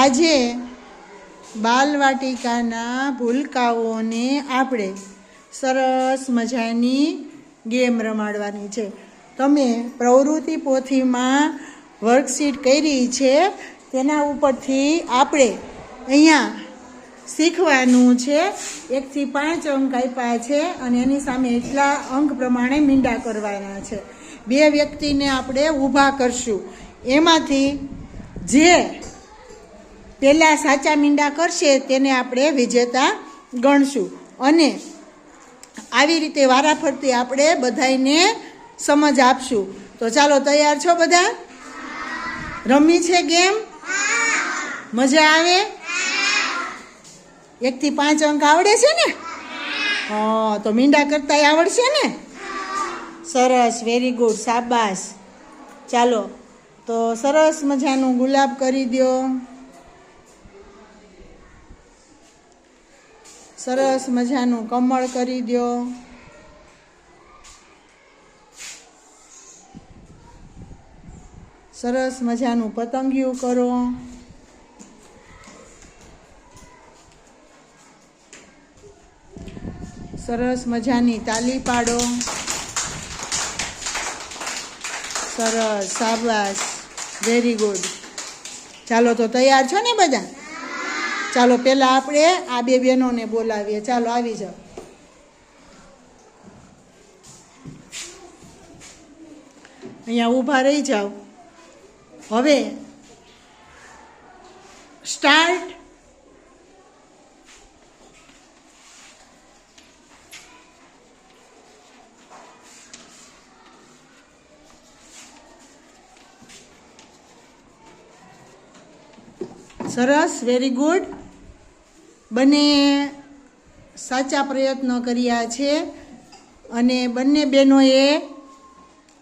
આજે બાલવાટિકાના ભૂલકાઓને આપણે સરસ મજાની ગેમ રમાડવાની છે. તમે પ્રવૃત્તિ પોથીમાં વર્કશીટ કરી છે, તેના ઉપરથી આપણે અહીંયા શીખવાનું છે. એકથી પાંચ અંક આપ્યા છે અને એની સામે એટલા અંક પ્રમાણે મીંડા કરવાના છે. બે વ્યક્તિને આપણે ઊભા કરશું. એમાંથી જે પહેલાં સાચા મીંડા કરશે તેને આપણે વિજેતા ગણશું. અને આવી રીતે વારાફરતી આપણે બધાને સમજ આપશું. તો ચાલો તૈયાર છો બધા? રમી છે ગેમ? મજા આવે? એકથી પાંચ અંક આવડે છે ને? હા, તો મીંડા કરતા આવડશે ને? સરસ વેરી ગુડ સાબાસ ચાલો, તો સરસ મજાનું ગુલાબ કરી દો સરસ મજાનું કમળ કરી દો સરસ મજાનું પતંગિયું કરો. સરસ મજાની તાલી પાડો. સરસ સાબાસ વેરી ગુડ ચાલો તો તૈયાર છો ને બધા? ચાલો પહેલાં આપણે આ બે બહેનોને બોલાવીએ. ચાલો, આવી જાઓ. અહીંયા ઊભા રહી જાઓ. હવે સ્ટાર્ટ સરસ વેરી ગુડ બંને સાચા પ્રયત્નો કર્યા છે અને બંને બહેનોએ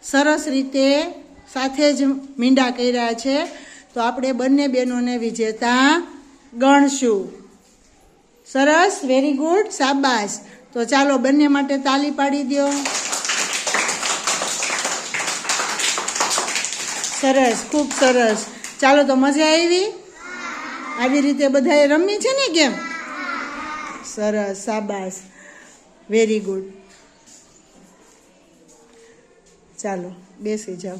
સરસ રીતે સાથે જ મીંડા કર્યા છે. તો આપણે બંને બહેનોને વિજેતા ગણશું. સરસ વેરી ગુડ સાબાસ તો ચાલો બંને માટે તાલી પાડી દો. સરસ, ખૂબ સરસ. ચાલો તો મજા આવી? આવી રીતે બધાએ રમી છે ને કેમ સરસ સાબાસ. વેરી ગુડ ચાલો બેસી જાઓ.